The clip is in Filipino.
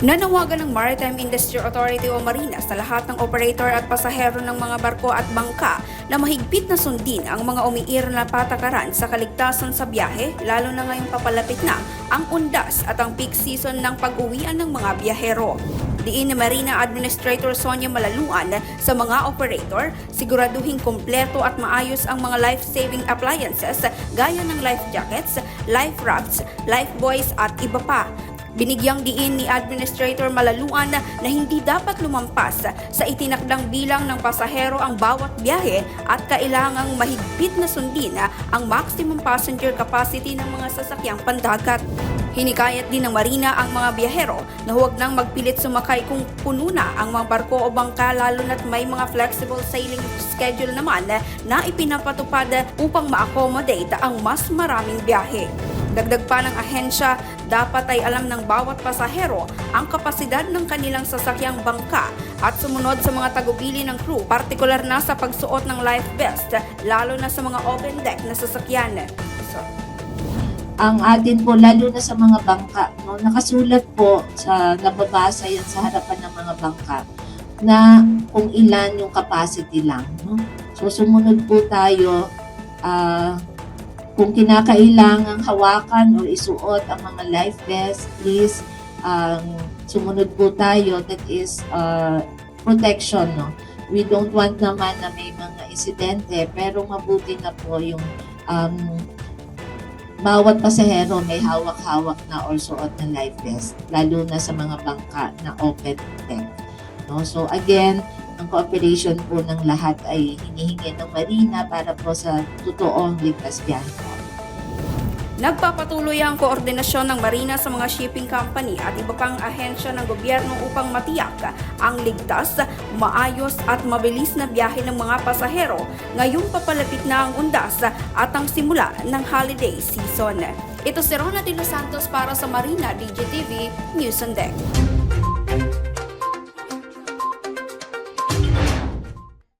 Nanawagan ng Maritime Industry Authority o Marina sa lahat ng operator at pasahero ng mga barko at bangka na mahigpit na sundin ang mga umiir na patakaran sa kaligtasan sa biyahe, lalo na ngayong papalapit na ang undas at ang peak season ng pag-uwian ng mga biyahero. Diin ni Marina Administrator Sonia Malaluan sa mga operator, siguraduhin kompleto at maayos ang mga life-saving appliances gaya ng life jackets, life rafts, life buoys at iba pa. Binigyang diin ni Administrator Malaluan na hindi dapat lumampas sa itinakdang bilang ng pasahero ang bawat biyahe at kailangang mahigpit na sundin ang maximum passenger capacity ng mga sasakyang pandagat. Hinikayat din ng Marina ang mga biyahero na huwag nang magpilit sumakay kung puno na ang mga barko o bangka lalo na't may mga flexible sailing schedule naman na ipinapatupad upang ma-accommodate ang mas maraming biyahe. Dagdag pa ng ahensya, dapat ay alam ng bawat pasahero ang kapasidad ng kanilang sasakyang bangka at sumunod sa mga tagubili ng crew, partikular na sa pagsuot ng life vest, lalo na sa mga open deck na sasakyan. So, ang atin po, lalo na sa mga bangka, no, nakasulat po sa nababasa yan sa harapan ng mga bangka na kung ilan yung capacity lang. No? So sumunod po tayo ah, kung kinakailangang hawakan o isuot ang mga life vest, please um, sumunod po tayo that is ah, protection. No? We don't want naman na may mga insidente pero mabuti na po yung um, bawat pasahero may hawak-hawak na or suot ng life vest, lalo na sa mga bangka na open deck. No? So again, ang cooperation po ng lahat ay hinihingi ng Marina para po sa totoong ligtas biyahe. Nagpapatuloy ang koordinasyon ng Marina sa mga shipping company at iba pang ahensya ng gobyerno upang matiyak ang ligtas, maayos at mabilis na biyahe ng mga pasahero ngayong papalapit na ang undas at ang simula ng holiday season. Ito si Rona De Los Santos para sa Marina DJTV News on Deck.